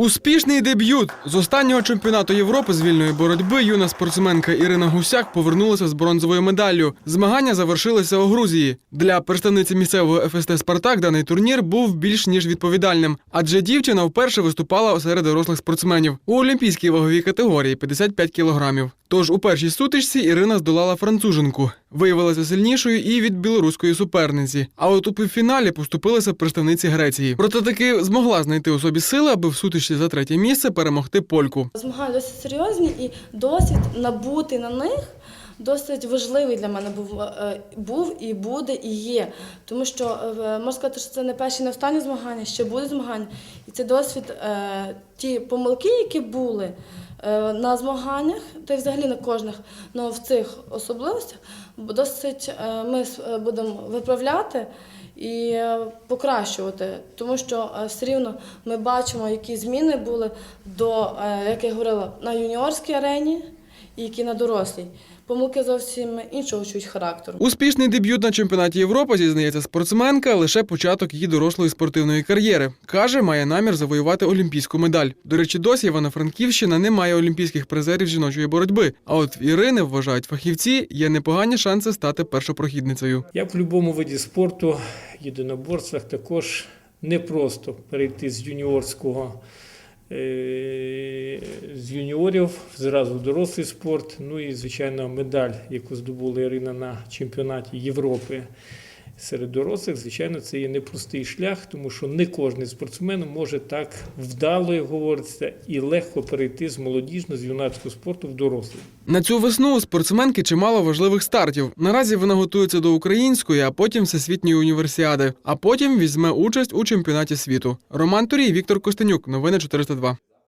Успішний дебют з останнього чемпіонату Європи з вільної боротьби юна спортсменка Ірина Гусяк повернулася з бронзовою медаллю. Змагання завершилися у Грузії. Для представниці місцевого ФСТ Спартак даний турнір був більш ніж відповідальним, адже дівчина вперше виступала серед дорослих спортсменів у олімпійській ваговій категорії 55 кілограмів. Тож у першій сутичці Ірина здолала француженку, виявилася сильнішою і від білоруської суперниці. А от у півфіналі поступилася представниці Греції. Проте таки змогла знайти у собі сили, аби в сутичці за третє місце перемогти польку. Змагання досить серйозні і досвід набути на них досить важливий для мене був, е, був і буде, і є. Тому що е, можна сказати, що це не перші, не останні змагання, ще будуть змагання. І це досвід, е, ті помилки, які були на змаганнях, та й взагалі на кожних, але в цих особливостях досить е, ми е, будемо виправляти і е, покращувати, тому що все рівно ми бачимо, які зміни були до, як я говорила, на юніорській арені які на дорослій. Помилки зовсім іншого чуть характеру. Успішний дебют на чемпіонаті Європи, зізнається спортсменка, лише початок її дорослої спортивної кар'єри. Каже, має намір завоювати олімпійську медаль. До речі, досі Івано-Франківщина не має олімпійських призерів жіночої боротьби. А от в Ірини вважають фахівці, є непогані шанси стати першопрохідницею. Як в будь-якому виді спорту, єдиноборствах також непросто перейти з юніорського е, юніорів зразу дорослий спорт. Ну і, звичайно, медаль, яку здобула Ірина на чемпіонаті Європи. Серед дорослих, звичайно, це є непростий шлях, тому що не кожен спортсмен може так вдало, як говориться, і легко перейти з молодіжного, з юнацького спорту в дорослий. На цю весну у спортсменки чимало важливих стартів. Наразі вона готується до української, а потім всесвітньої універсіади. А потім візьме участь у чемпіонаті світу. Роман Турій, Віктор Костенюк. Новини 402.